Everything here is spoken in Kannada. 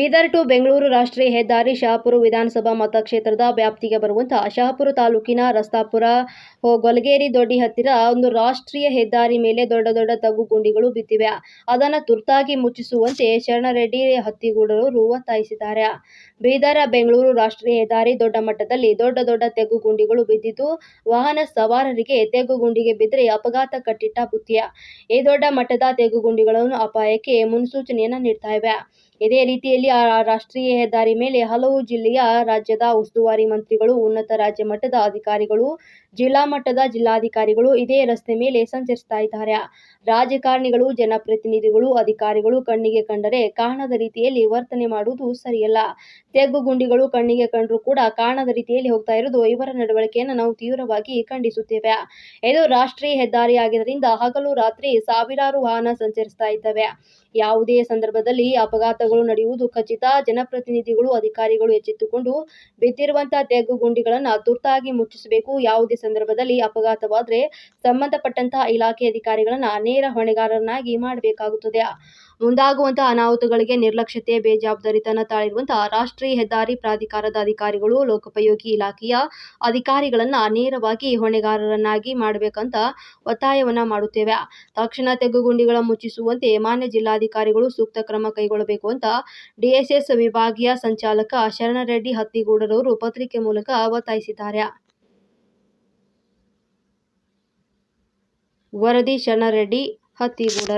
ಬೀದರ್ ಟು ಬೆಂಗಳೂರು ರಾಷ್ಟ್ರೀಯ ಹೆದ್ದಾರಿ ಶಹಾಪುರ ವಿಧಾನಸಭಾ ಮತಕ್ಷೇತ್ರದ ವ್ಯಾಪ್ತಿಗೆ ಬರುವಂತಹ ಶಹಾಪುರ ತಾಲೂಕಿನ ರಸ್ತಾಪುರ ಗೊಲಗೇರಿ ದೊಡ್ಡಿ ಹತ್ತಿರ ಒಂದು ರಾಷ್ಟ್ರೀಯ ಹೆದ್ದಾರಿ ಮೇಲೆ ದೊಡ್ಡ ದೊಡ್ಡ ತಗ್ಗು ಗುಂಡಿಗಳು ಬಿದ್ದಿವೆ. ಅದನ್ನು ತುರ್ತಾಗಿ ಮುಚ್ಚಿಸುವಂತೆ ಶರಣರೆಡ್ಡಿ ಹತ್ತಿಗೂಡರು ಒತ್ತಾಯಿಸಿದ್ದಾರೆ ಬೀದರ ಬೆಂಗಳೂರು ರಾಷ್ಟ್ರೀಯ ಹೆದ್ದಾರಿ ದೊಡ್ಡ ಮಟ್ಟದಲ್ಲಿ ದೊಡ್ಡ ದೊಡ್ಡ ತೆಗ್ಗು ಗುಂಡಿಗಳು ಬಿದ್ದಿದ್ದು, ವಾಹನ ಸವಾರರಿಗೆ ತೆಗ್ಗು ಗುಂಡಿಗೆ ಬಿದ್ದರೆ ಅಪಘಾತ ಕಟ್ಟಿಟ್ಟ ಬುತ್ತಿಯ. ಈ ದೊಡ್ಡ ಮಟ್ಟದ ತೆಗ್ಗು ಗುಂಡಿಗಳನ್ನು ಅಪಾಯಕ್ಕೆ ಮುನ್ಸೂಚನೆಯನ್ನ ನೀಡ್ತಾ ಇವೆ. ಇದೇ ರೀತಿಯಲ್ಲಿ ಆ ರಾಷ್ಟ್ರೀಯ ಹೆದ್ದಾರಿ ಮೇಲೆ ಹಲವು ಜಿಲ್ಲೆಯ ರಾಜ್ಯದ ಉಸ್ತುವಾರಿ ಮಂತ್ರಿಗಳು, ಉನ್ನತ ರಾಜ್ಯ ಮಟ್ಟದ ಅಧಿಕಾರಿಗಳು, ಜಿಲ್ಲಾ ಮಟ್ಟದ ಜಿಲ್ಲಾಧಿಕಾರಿಗಳು ಇದೇ ರಸ್ತೆ ಮೇಲೆ ಸಂಚರಿಸ್ತಾ ಇದ್ದಾರೆ. ರಾಜಕಾರಣಿಗಳು, ಜನಪ್ರತಿನಿಧಿಗಳು, ಅಧಿಕಾರಿಗಳು ಕಣ್ಣಿಗೆ ಕಂಡರೆ ಕಾಣದ ರೀತಿಯಲ್ಲಿ ವರ್ತನೆ ಮಾಡುವುದು ಸರಿಯಲ್ಲ. ತೆಗ್ಗು ಗುಂಡಿಗಳು ಕಣ್ಣಿಗೆ ಕಂಡರೂ ಕೂಡ ಕಾಣದ ರೀತಿಯಲ್ಲಿ ಹೋಗ್ತಾ ಇರೋದು ಇವರ ನಡವಳಿಕೆಯನ್ನು ನಾವು ತೀವ್ರವಾಗಿ ಖಂಡಿಸುತ್ತೇವೆ. ಇದು ರಾಷ್ಟ್ರೀಯ ಹೆದ್ದಾರಿ ಆಗಿದ್ದರಿಂದ ಹಗಲು ರಾತ್ರಿ ಸಾವಿರಾರು ವಾಹನ ಸಂಚರಿಸ್ತಾ ಇದ್ದಾವೆ. ಯಾವುದೇ ಸಂದರ್ಭದಲ್ಲಿ ಅಪಘಾತಗಳು ನಡೆಯುವುದು ಖಚಿತ. ಜನಪ್ರತಿನಿಧಿಗಳು, ಅಧಿಕಾರಿಗಳು ಎಚ್ಚೆತ್ತುಕೊಂಡು ಬಿದ್ದಿರುವಂತಹ ತೆಗ್ಗು ಗುಂಡಿಗಳನ್ನು ತುರ್ತಾಗಿ ಮುಚ್ಚಿಸಬೇಕು. ಯಾವುದೇ ಸಂದರ್ಭದಲ್ಲಿ ಅಪಘಾತವಾದರೆ ಸಂಬಂಧಪಟ್ಟಂತಹ ಇಲಾಖೆ ಅಧಿಕಾರಿಗಳನ್ನ ನೇರ ಹೊಣೆಗಾರರನ್ನಾಗಿ ಮಾಡಬೇಕಾಗುತ್ತದೆ. ಮುಂದಾಗುವಂತಹ ಅನಾಹುತಗಳಿಗೆ ನಿರ್ಲಕ್ಷ್ಯತೆ, ಬೇಜವಾಬ್ದಾರಿತನ ತಾಳಿರುವಂತಹ ರಾಷ್ಟ್ರೀಯ ಹೆದ್ದಾರಿ ಪ್ರಾಧಿಕಾರದ ಅಧಿಕಾರಿಗಳು, ಲೋಕೋಪಯೋಗಿ ಇಲಾಖೆಯ ಅಧಿಕಾರಿಗಳನ್ನ ನೇರವಾಗಿ ಹೊಣೆಗಾರರನ್ನಾಗಿ ಮಾಡಬೇಕಂತ ಒತ್ತಾಯವನ್ನ ಮಾಡುತ್ತೇವೆ. ತಕ್ಷಣ ತೆಗ್ಗುಗುಂಡಿಗಳ ಮುಚ್ಚಿಸುವಂತೆ ಮಾನ್ಯ ಜಿಲ್ಲಾಧಿಕಾರಿಗಳು ಸೂಕ್ತ ಕ್ರಮ ಕೈಗೊಳ್ಳಬೇಕು ಅಂತ ಡಿಎಸ್ಎಸ್ ವಿಭಾಗೀಯ ಸಂಚಾಲಕ ಶರಣರೆಡ್ಡಿ ಹತ್ತಿಗೂಡರವರು ಪತ್ರಿಕೆ ಮೂಲಕ ಒತ್ತಾಯಿಸಿದ್ದಾರೆ. ವರದಿ ಶರಣರೆಡ್ಡಿ ಹತ್ತಿಗೂಡ